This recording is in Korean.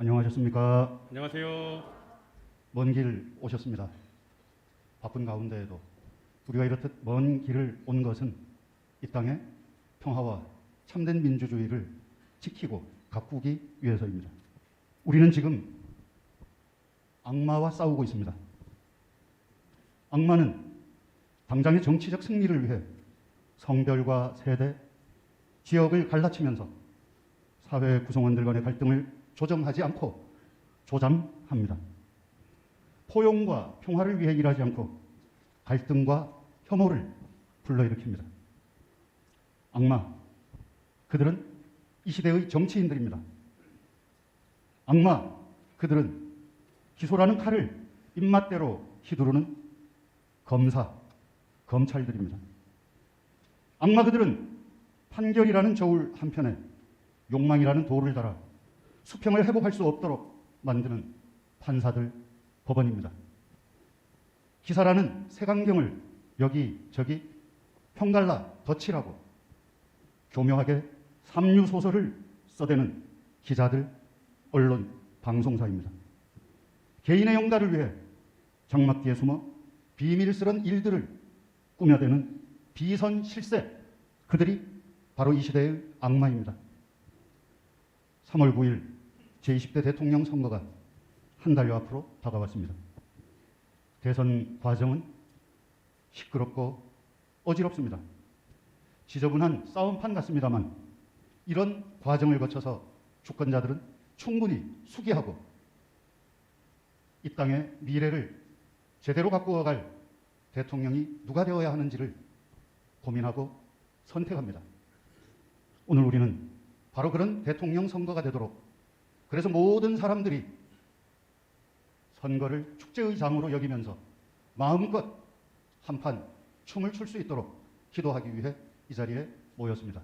안녕하셨습니까? 안녕하세요. 먼 길 오셨습니다. 바쁜 가운데에도 우리가 이렇듯 먼 길을 온 것은 이 땅의 평화와 참된 민주주의를 지키고 가꾸기 위해서입니다. 우리는 지금 악마와 싸우고 있습니다. 악마는 당장의 정치적 승리를 위해 성별과 세대, 지역을 갈라치면서 사회 구성원들 간의 갈등을 조정하지 않고 조장합니다. 포용과 평화를 위해 일하지 않고 갈등과 혐오를 불러일으킵니다. 악마, 그들은 이 시대의 정치인들입니다. 악마, 그들은 기소라는 칼을 입맛대로 휘두르는 검사, 검찰들입니다. 악마 그들은 판결이라는 저울 한편에 욕망이라는 돌을 달아 수평을 회복할 수 없도록 만드는 판사들, 법원입니다. 기사라는 색안경을 여기 저기 평갈라 덧칠하고 교묘하게 삼류 소설을 써대는 기자들, 언론, 방송사입니다. 개인의 영달을 위해 장막 뒤에 숨어 비밀스런 일들을 꾸며대는 비선 실세 그들이 바로 이 시대의 악마입니다. 3월 9일 제20대 대통령 선거가 한 달여 앞으로 다가왔습니다. 대선 과정은 시끄럽고 어지럽습니다. 지저분한 싸움판 같습니다만 이런 과정을 거쳐서 주권자들은 충분히 수기하고 이 땅의 미래를 제대로 가꾸어갈 대통령이 누가 되어야 하는지를 고민하고 선택합니다. 오늘 우리는 바로 그런 대통령 선거가 되도록 그래서 모든 사람들이 선거를 축제의 장으로 여기면서 마음껏 한판 춤을 출 수 있도록 기도하기 위해 이 자리에 모였습니다.